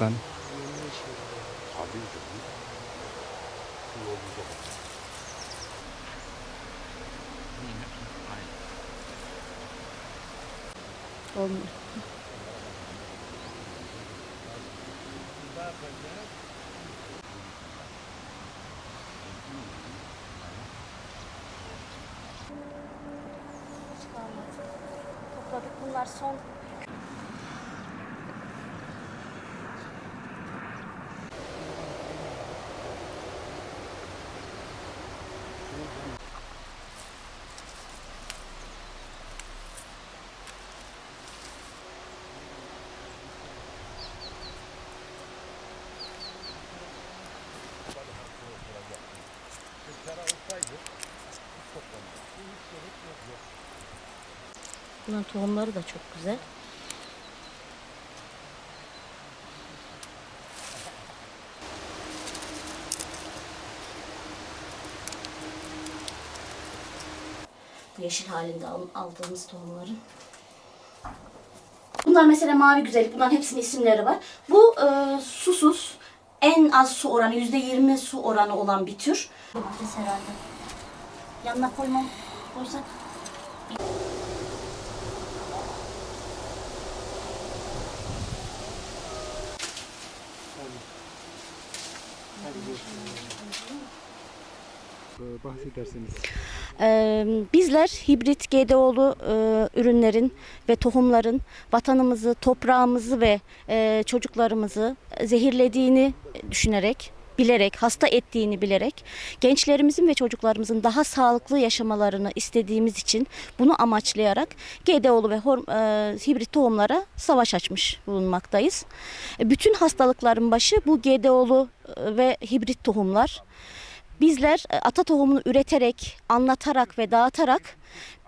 Ben. Olmuyor. Topladık bunlar son Bunların tohumları da çok güzel. Bu yeşil halinde al- aldığımız tohumların. Bunlar mesela mavi güzellik. Bunların hepsinin isimleri var. Bu e, susuz, en az su oranı, yüzde yirmi su oranı olan bir tür. Domates herhalde. Yanına koymam, koysak e, bahsederseniz. Ee, bizler hibrit GDO'lu e, ürünlerin ve tohumların vatanımızı, toprağımızı ve e, çocuklarımızı zehirlediğini düşünerek, bilerek, hasta ettiğini bilerek gençlerimizin ve çocuklarımızın daha sağlıklı yaşamalarını istediğimiz için bunu amaçlayarak GDO'lu ve hor- e, hibrit tohumlara savaş açmış bulunmaktayız. E, Bütün hastalıkların başı bu GDO'lu e, ve hibrit tohumlar. Bizler e, ata tohumunu üreterek, anlatarak ve dağıtarak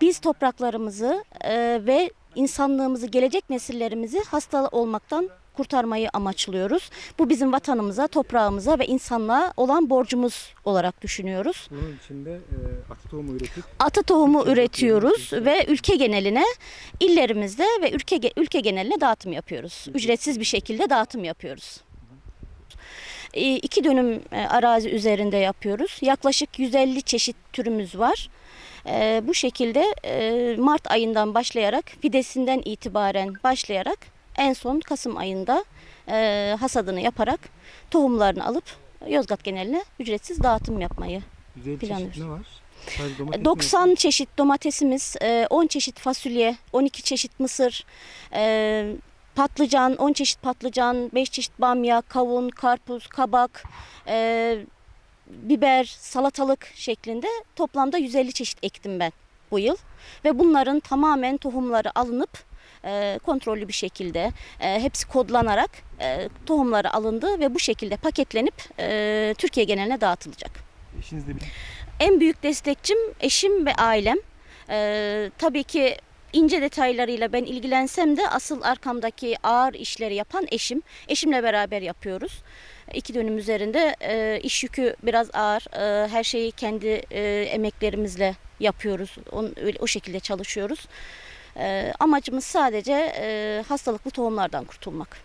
biz topraklarımızı e, ve insanlığımızı, gelecek nesillerimizi hasta olmaktan kurtarmayı amaçlıyoruz. Bu bizim vatanımıza, toprağımıza ve insanlığa olan borcumuz olarak düşünüyoruz. Bunun içinde e, atı tohumu üretip Ata tohumu üretiyoruz ve ülke geneline, illerimizde ve ülke ülke geneline dağıtım yapıyoruz. Ücretsiz bir şekilde dağıtım yapıyoruz. E, iki dönüm e, arazi üzerinde yapıyoruz. Yaklaşık 150 çeşit türümüz var. E, bu şekilde Mart ayından başlayarak, fidesinden itibaren başlayarak en son Kasım ayında e, hasadını yaparak tohumlarını alıp Yozgat geneline ücretsiz dağıtım yapmayı 150 Planlıyoruz. ne var? Sadece domates mi 90 çeşit domatesimiz, e, 10 çeşit fasulye, 12 çeşit mısır, e, patlıcan, 10 çeşit patlıcan, 5 çeşit bamya, kavun, karpuz, kabak, e, biber, salatalık şeklinde toplamda 150 çeşit ektim ben bu yıl. Ve bunların tamamen tohumları alınıp e, kontrollü bir şekilde e, hepsi kodlanarak e, tohumları alındı ve bu şekilde paketlenip e, Türkiye geneline dağıtılacak. Eşinizle bir En büyük destekçim eşim ve ailem. Ee, tabii ki ince detaylarıyla ben ilgilensem de asıl arkamdaki ağır işleri yapan eşim. Eşimle beraber yapıyoruz. İki dönüm üzerinde e, iş yükü biraz ağır. E, her şeyi kendi e, emeklerimizle yapıyoruz. On, öyle, o şekilde çalışıyoruz. E, amacımız sadece e, hastalıklı tohumlardan kurtulmak.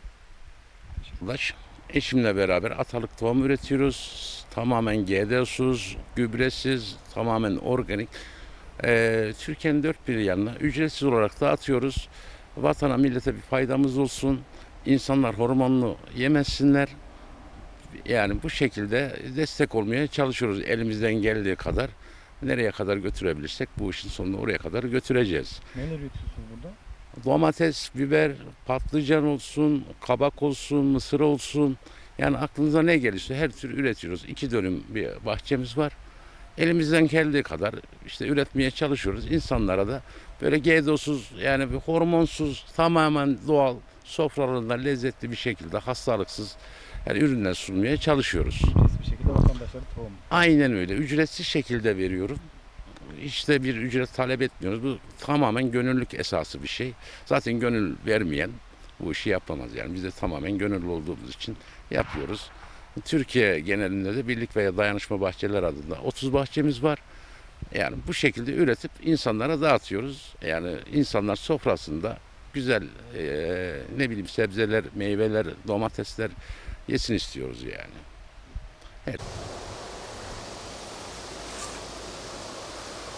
Ulaş. Eşimle beraber atalık tohum üretiyoruz. Tamamen GDO'suz, gübresiz, tamamen organik. Ee, Türkiye'nin dört bir yanına ücretsiz olarak dağıtıyoruz. Vatana, millete bir faydamız olsun. İnsanlar hormonlu yemesinler. Yani bu şekilde destek olmaya çalışıyoruz elimizden geldiği kadar. Nereye kadar götürebilirsek bu işin sonunu oraya kadar götüreceğiz. neler üretiyorsunuz burada? Domates, biber, patlıcan olsun, kabak olsun, mısır olsun. Yani aklınıza ne gelirse her tür üretiyoruz. İki dönüm bir bahçemiz var. Elimizden geldiği kadar işte üretmeye çalışıyoruz. İnsanlara da böyle GDO'suz yani bir hormonsuz tamamen doğal sofralarında lezzetli bir şekilde hastalıksız yani ürünler sunmaya çalışıyoruz. Bir şekilde vatandaşlara tohum. Aynen öyle. Ücretsiz şekilde veriyorum. Hiç de bir ücret talep etmiyoruz. Bu tamamen gönüllülük esası bir şey. Zaten gönül vermeyen bu işi yapamaz. Yani biz de tamamen gönüllü olduğumuz için yapıyoruz. Türkiye genelinde de birlik veya dayanışma bahçeler adında 30 bahçemiz var. Yani bu şekilde üretip insanlara dağıtıyoruz. Yani insanlar sofrasında güzel e, ne bileyim sebzeler, meyveler, domatesler yesin istiyoruz yani. Hey.